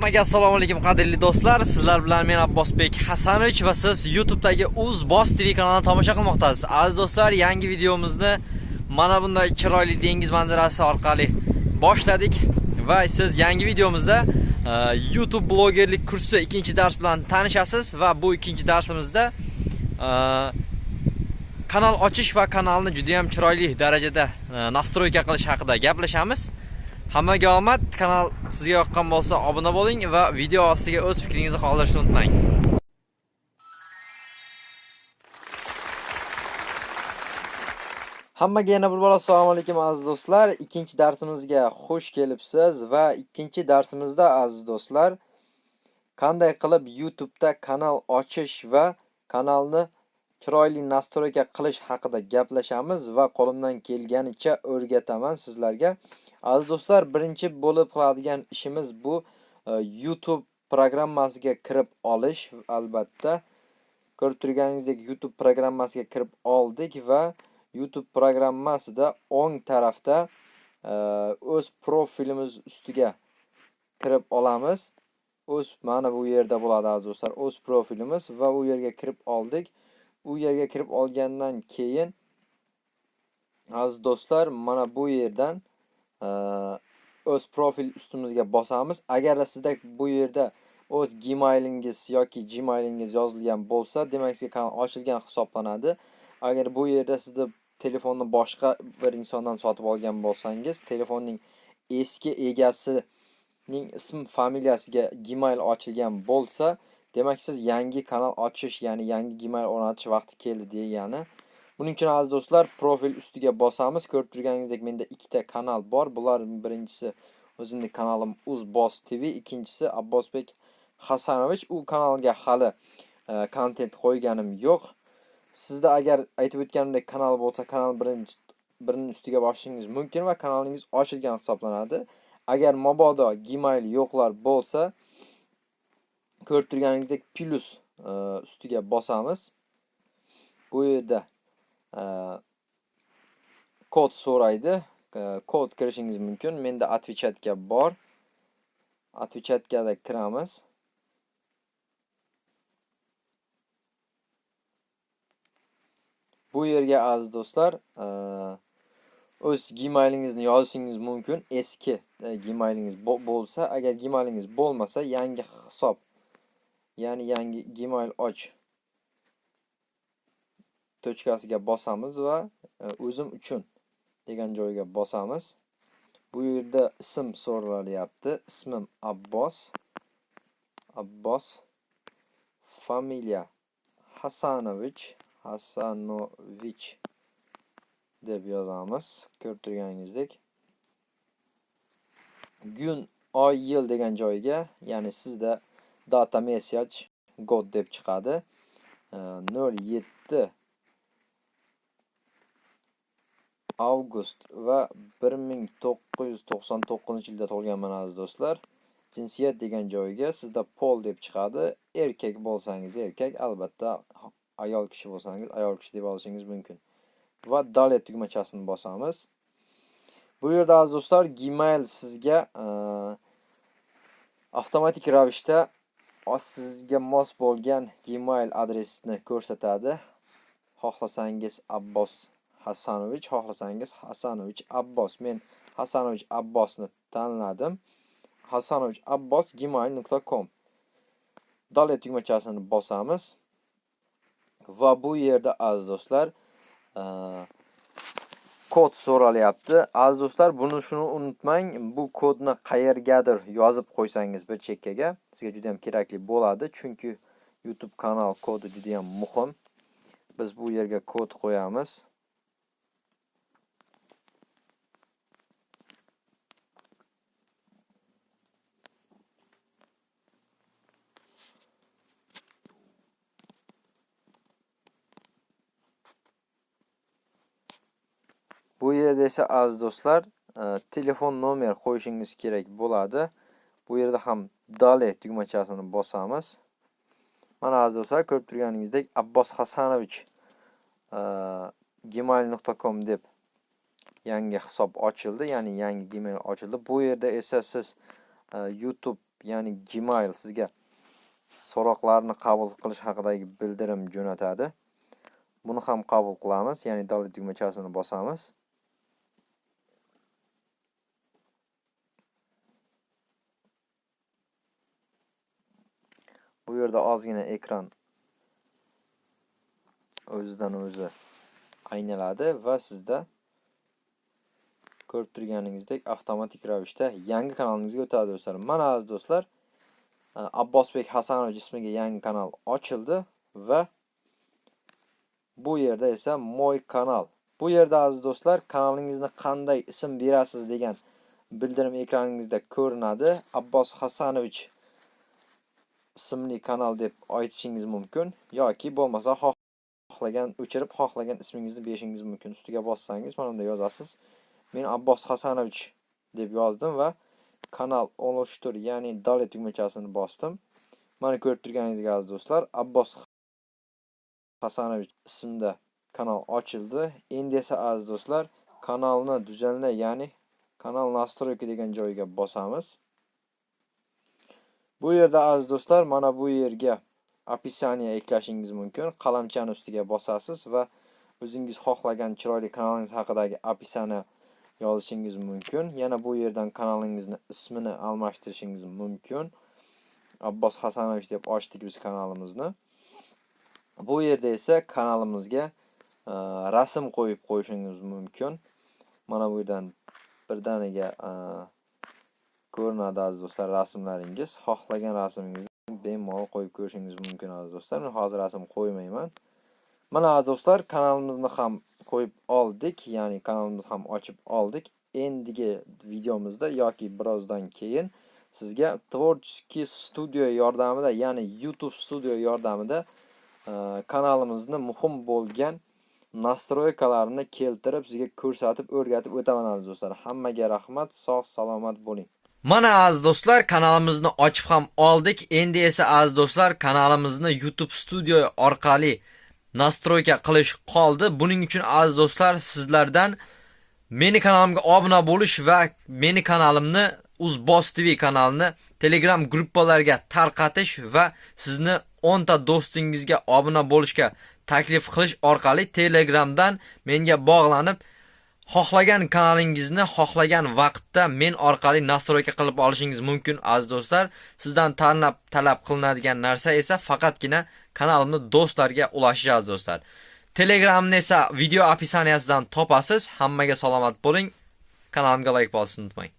Hammaga assalomu alaykum qadrli do'stlar. Sizlar bilan men Abbosbek Hasanovich va siz YouTube'dagi Uz Boss TV kanalini tomosha qilmoqdasiz. Aziz do'stlar, yangi videomizni mana bunday chiroyli dengiz manzarasi orqali boshladik va siz yangi videomizda e, YouTube blogerlik kursi ikkinchi dars bilan tanishasiz va bu ikkinchi darsimizda e, kanal ochish va kanalni juda ham chiroyli darajada e, nastroyka qilish haqida gaplashamiz. Hammaga omad, kanal sizga yoqqan bo'lsa obuna bo'ling va video ostiga o'z fikringizni qoldirishni unutmang. Hammaga yana bir bor assalomu alaykum aziz do'stlar. Ikkinchi darsimizga xush kelibsiz va ikkinchi darsimizda aziz do'stlar qanday qilib YouTube'da kanal ochish va kanalni chiroyli nastroyka qilish haqida gaplashamiz va qo'limdan kelganicha o'rgataman sizlarga. Aziz do'stlar, birinchi bo'lib qiladigan ishimiz bu e, YouTube programmasiga kirib olish albatta. Ko'rib turganingizdek YouTube programmasiga kirib oldik va YouTube programmasida o'ng tarafda e, o'z profilimiz ustiga kirib olamiz. O'z mana bu yerda bo'ladi aziz do'stlar, o'z profilimiz va u yerga kirib oldik. U yerga kirib olgandan keyin aziz do'stlar, mana bu yerdan o'z profil ustimizga bosamiz. Agar sizda bu yerda o'z Gmailingiz yoki Gmailingiz yozilgan bo'lsa, demak sizga kanal ochilgan hisoblanadi. Agar bu yerda sizda telefonni boshqa bir insondan sotib olgan bo'lsangiz, telefonning eski egasining ism familiyasiga Gmail ochilgan bo'lsa, demak siz yangi kanal ochish, ya'ni yangi Gmail o'rnatish vaqti keldi degani. Buning uchun aziz do'stlar, profil ustiga bosamiz. Ko'rib turganingizdek menda ikkita kanal bor. Bular birinchisi o'zimning kanalim Uzboss TV, ikkinchisi Abbosbek Hasanovich. U kanalga hali kontent qo'yganim yo'q. Sizda agar aytib o'tganimdek kanal bo'lsa, kanal birinchi birining ustiga bosishingiz mumkin va kanalingiz ochilgan hisoblanadi. Agar mabodo Gmail yo'qlar bo'lsa, ko'rib turganingizdek plus e, ustiga bosamiz. Bu yerda e, kod so'raydi. E, kod kirishingiz mumkin. Menda отвечатga bor. отвечаткada kiramiz. Bu yerga aziz do'stlar, o'z Gmailingizni yozishingiz mumkin. Eski Gmailingiz bo'lsa, agar Gmailingiz bo'lmasa, yangi hisob, ya'ni yangi Gmail och tochkasiga bosamiz va o'zim uchun degan joyga bosamiz. Bu yerda ism so'ralyapti. Ismim Abbos. Abbos. Familiya Hasanovich. Hasanovich deb yozamiz. Ko'rib turganingizdek. Kun, oy, yil degan joyga, ya'ni sizda data message god deb chiqadi. 07 avgust va 1999-yilda tug'ilganman aziz do'stlar. Jinsiyat degan joyga sizda pol deb chiqadi. Erkak bo'lsangiz erkak, albatta ayol kishi bo'lsangiz ayol kishi deb olishingiz mumkin. Va dale tugmachasini bosamiz. Bu yerda aziz do'stlar Gmail sizga avtomatik ravishda sizga mos bo'lgan Gmail adresini ko'rsatadi. Xohlasangiz Abbos Hasanovich, xohlasangiz Hasanovich Abbos. Men Hasanovich Abbosni tanladim. Hasanovich Abbos gmail.com Dale tugmachasini bosamiz. Va bu yerda aziz do'stlar kod so'ralyapti. Aziz do'stlar, buni shuni unutmang, bu kodni qayergadir yozib qo'ysangiz bir chekkaga sizga juda ham kerakli bo'ladi, chunki YouTube kanal kodi juda ham. Biz bu yerga kod qo'yamiz. Bu yerda esa aziz do'stlar, telefon nomer qo'yishingiz kerak bo'ladi. Bu yerda ham dale tugmachasini bosamiz. Mana aziz do'stlar, ko'rib turganingizdek Abbos Hasanovich gmail.com deb yangi hisob ochildi, ya'ni yangi Gmail ochildi. Bu yerda esa siz YouTube ya'ni Gmail sizga so'roqlarni qabul qilish haqidagi bildirim jo'natadi. Buni ham qabul qilamiz, ya'ni davlat tugmachasini bosamiz. Bu yerda ozgina ekran o'zidan o'zi aynaladi va sizda ko'rib turganingizdek avtomatik ravishda yangi kanalingizga o'tadi do'stlar. Mana aziz do'stlar, e, Abbosbek Hasanovich ismiga yangi kanal ochildi va bu yerda esa moy kanal. Bu yerda aziz do'stlar, kanalingizni qanday ism berasiz degan bildirim ekraningizda ko'rinadi. Abbos Hasanovich ismli kanal deb aytishingiz mumkin yoki bo'lmasa xohlagan o'chirib, xohlagan ismingizni berishingiz mumkin. Ustiga bossangiz mana bunda yozasiz. Men Abbos Hasanovich deb yozdim va kanal olishtir, ya'ni davlat tugmachasini bosdim. Mana ko'rib turganingizdek aziz do'stlar, Abbos Hasanovich ismida kanal ochildi. Endi esa aziz do'stlar, kanalni düzenle ya'ni kanal nastroyka degan joyiga bosamiz. Bu yerda aziz do'stlar, mana bu yerga описание eklashingiz mumkin. Qalamchani ustiga bosasiz va o'zingiz xohlagan chiroyli kanalingiz haqidagi описание yozishingiz mumkin. Yana bu yerdan kanalingizni ismini almashtirishingiz mumkin. Abbos Hasanovich deb ochdik biz kanalimizni. Bu yerda esa kanalimizga e, rasm qo'yib qo'yishingiz mumkin. Mana bu yerdan birdaniga e, ko'rinadi aziz do'stlar rasmlaringiz. Xohlagan rasmingizni bemalol qo'yib ko'rishingiz mumkin aziz do'stlar. Men hozir rasm qo'ymayman. Mana aziz do'stlar kanalimizni ham qo'yib oldik, ya'ni kanalimizni ham ochib oldik. Endigi videomizda yoki birozdan keyin sizga творческий studio yordamida, ya'ni YouTube studio yordamida e, kanalimizni muhim bo'lgan nastroykalarini keltirib sizga ko'rsatib, o'rgatib o'taman aziz do'stlar. Hammaga rahmat, sog' salomat bo'ling. Mana aziz do'stlar kanalimizni ochib ham oldik. Endi esa aziz do'stlar kanalimizni YouTube studio orqali nastroyka qilish qoldi. Buning uchun aziz do'stlar sizlardan meni kanalimga obuna bo'lish va meni kanalimni Uzboss TV kanalini Telegram gruppalarga tarqatish va sizni 10 ta do'stingizga obuna bo'lishga taklif qilish orqali Telegramdan menga bog'lanib xohlagan kanalingizni xohlagan vaqtda men orqali настройка qilib olishingiz mumkin aziz do'stlar. Sizdan tanlab talab qilinadigan narsa esa faqatgina kanalimni do'stlarga ulashish aziz do'stlar. Telegramni esa video описаниесidan topasiz. Hammaga salomat bo'ling. Kanalimga like bosishni unutmang.